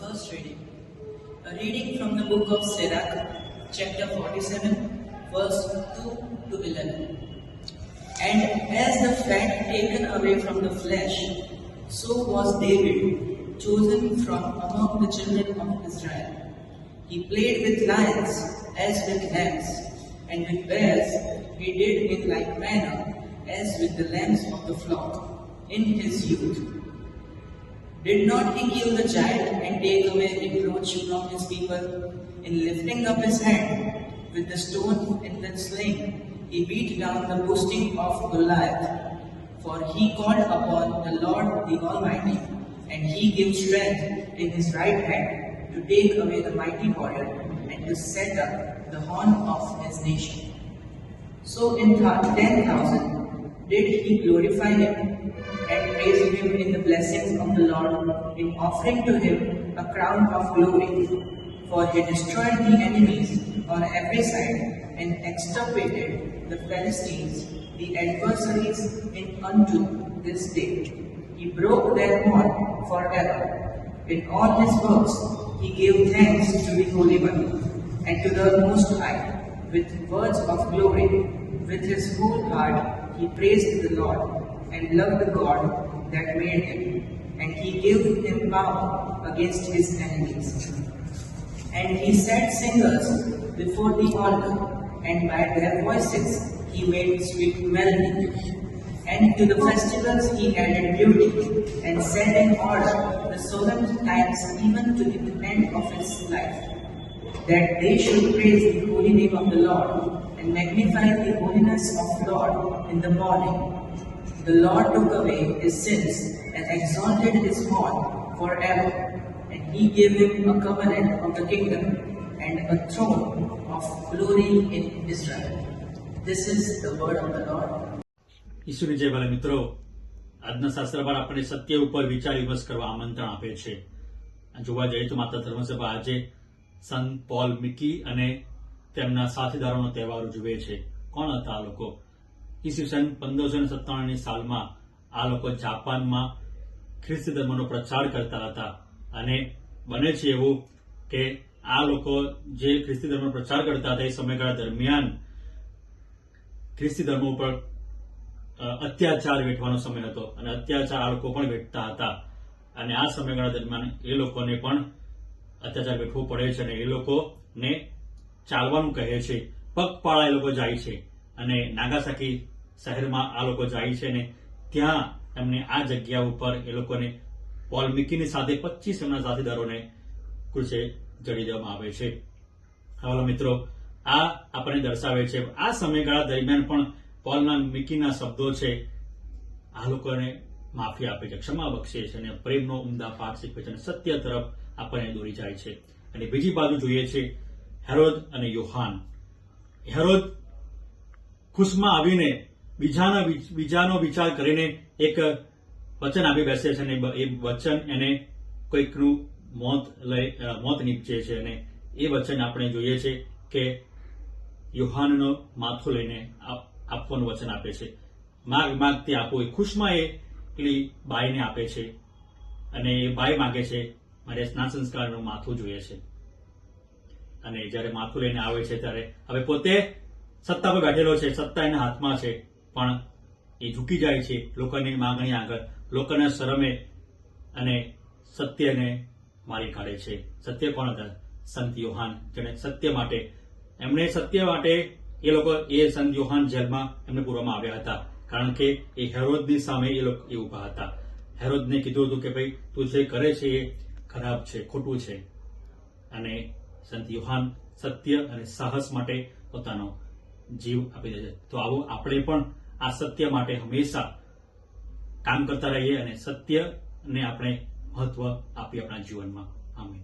first reading. A reading from the book of Sirach, chapter 47, verse 2 to 11. And as the fat taken away from the flesh, so was David chosen from among the children of Israel. He played with lions as with lambs, and with bears he did in like manner as with the lambs of the flock in his youth. Did not he kill the giant and take away the reproach from his people? In lifting up his hand with the stone in the sling, he beat down the boasting of Goliath. For he called upon the Lord the Almighty, and he gave strength in his right hand to take away the mighty warrior and to set up the horn of his nation. So in ten thousand did he glorify him and praise him in the blessings of the Lord, in offering to him a crown of glory. For he destroyed the enemies on every side and extirpated the Philistines, the adversaries in unto this day. He broke their horn forever. In all his works he gave thanks to the Holy One and to the Most High with words of glory. With his whole heart he praised the Lord and loved the God that made him. And he gave him power against his enemies. And he set singers before the altar, and by their voices he made sweet melody. And to the festivals he added beauty, and set in order the solemn times even to the end of his life, that they should praise the holy name of the Lord, and magnify the holiness of the Lord in the morning. The Lord took away his sins, and exalted his horn forever. And he gave him a covenant of the kingdom, and a throne of glory in Israel. This is the word of the Lord. ઈશ્વરી જય ભલે મિત્રો આજના શાસ્ત્રભાર આપણને સત્ય ઉપર વિચાર વિમર્શ કરવા આમંત્રણ આપે છે જોવા જઈએ તો માતા ધર્મસભા આજે સંત પોલ મિકી અને તેમના સાથીદારોનો તહેવાર ઉજવે છે કોણ હતા આ લોકો ઈસવીસન પંદરસો સત્તાણુંની સાલમાં આ લોકો જાપાનમાં ખ્રિસ્તી ધર્મનો પ્રચાર કરતા હતા. અને બને છે એવું કે આ લોકો જે ખ્રિસ્તી ધર્મનો પ્રચાર કરતા હતા એ સમયગાળા દરમિયાન ખ્રિસ્તી ધર્મ ઉપર અત્યાચાર વેઠવાનો સમય હતો અને અત્યાચાર આ લોકો પણ વેઠતા હતા. અને આ સમયગાળા દરમિયાન એ લોકોને પણ અત્યાચાર વેઠવો પડે છે અને એ લોકોને ચાલવાનું કહે છે. પગપાળા એ લોકો જાય છે. અને નાગાસાકી શહેરમાં આ લોકો જાય છે ને ત્યાં એમને આ જગ્યા ઉપર એ લોકોને પોલ મિકીની સાથે પચીસ એમના સાથીદારોને કૃષે જડી દેવામાં આવે છે. હાલો મિત્રો, આ આપણને દર્શાવે છે આ સમયગાળા દરમિયાન પણ પોલના મિકીના શબ્દો છે, આ લોકોને માફી આપે છે, ક્ષમા બક્ષે છે અને પ્રેમનો ઉમદા પાઠ શીખવે છે અને સત્ય તરફ આપણને દોરી જાય છે. અને બીજી બાજુ જોઈએ છે હેરોદ અને યોહાન. હેરોદ ખુશમાં આવીને બીજાના બીજાનો વિચાર કરીને એક વચન આપી બેસે છે અને એ વચન એને કોઈકનું મોત મોત નીપજે છે અને એ વચન આપણે જોઈએ છે કે યુહાનનો માથું લઈને આપવાનું વચન આપે છે. માગ માગતી આપો. એ ખુશમાં એ પેલી બાઈને આપે છે અને એ બાઈ માગે છે, મારે સ્નાન સંસ્કારનું માથું જોઈએ છે. અને જ્યારે માથું લઈને આવે છે ત્યારે, હવે પોતે સત્તા પર બેઠેલો છે, સત્તા એના હાથમાં છે, પણ એ ઝૂકી જાય છે લોકોની માંગણી આગળ. લોકોના શરમે અને સત્યને મારી કાઢે છે. સત્ય કોણ હતા? સંત યોહાન. જેને સત્ય માટે, એમણે સત્ય માટે એ લોકો, એ સંત યોહાન જેલમાં એમને પૂરવામાં આવ્યા હતા. કારણ કે એ હેરોદની સામે એ લોકો એ ઊભા હતા. હેરોદને કીધું હતું કે, ભાઈ, તું જે કરે છે એ ખરાબ છે, ખોટું છે. અને સંત યુહાન સત્ય અને સાહસ માટે પોતાનો જીવ આપી દે છે તો આવું આપણે પણ આ સત્ય માટે હંમેશા કામ કરતા રહીએ અને સત્યને આપણે મહત્વ આપીએ આપણા જીવનમાં. આમે